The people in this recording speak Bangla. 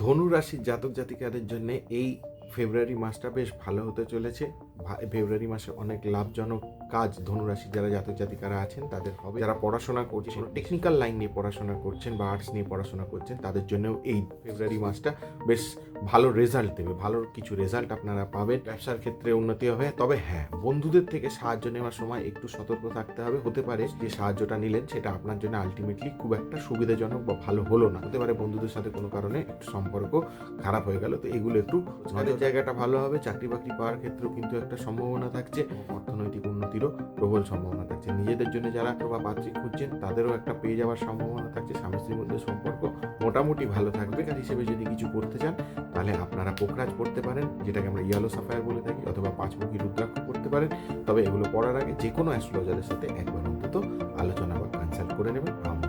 ধনু রাশির জাতক জাতিকাদের জন্য এই ফেব্রুয়ারি মাসটা বেশ ভালো হতে চলেছে। ফেব্রুয়ারি মাসে অনেক লাভজনক কাজ ধনুরাশি যারা জাতক জাতিকারা আছেন তাদের হবে। যারা পড়াশোনা করছেন টেকনিক্যাল লাইন নিয়ে পড়াশোনা করছেন বা আর্টস নিয়ে পড়াশোনা করছেন তাদের জন্যও এই ফেব্রুয়ারি মাসটা বেশ ভালো রেজাল্ট দেবে। ভালো কিছু রেজাল্ট আপনারা পাবেন। ব্যবসার ক্ষেত্রে উন্নতি হবে। তবে হ্যাঁ বন্ধুদের থেকে সাহায্য নেওয়ার সময় একটু সতর্ক থাকতে হবে। হতে পারে যে সাহায্যটা নিলেন সেটা আপনার জন্য আলটিমেটলি খুব একটা সুবিধাজনক বা ভালো হলো না। হতে পারে বন্ধুদের সাথে কোনো কারণে একটু সম্পর্ক খারাপ হয়ে গেল তো এগুলো একটু নজর জায়গাটা ভালো হবে। চাকরি বাকরি পাওয়ার ক্ষেত্রেও কিন্তু একটা সম্ভাবনা থাকছে, অর্থনৈতিক উন্নতিরও প্রবল সম্ভাবনা থাকছে। নিজেদের জন্য যারা বা পাত্রী খুঁজছেন, তাদেরও একটা পেয়ে যাওয়ার সম্ভাবনা থাকছে। স্বামী স্ত্রীর মধ্যে সম্পর্ক মোটামুটি ভালো থাকবে। কাজ হিসেবে যদি কিছু করতে চান, তাহলে আপনারা পোকরাজ পড়তে পারেন, যেটাকে আমরা ইয়ালো সাফায়ার বলে থাকি, অথবা পাঁচমুখী রুদ্রাক্ষ পড়তে পারেন। তবে এগুলো পড়ার আগে যে কোনো অ্যাস্ট্রোলজারের সাথে একবার অন্তত আলোচনা বা কনসাল্ট করে নেবেন।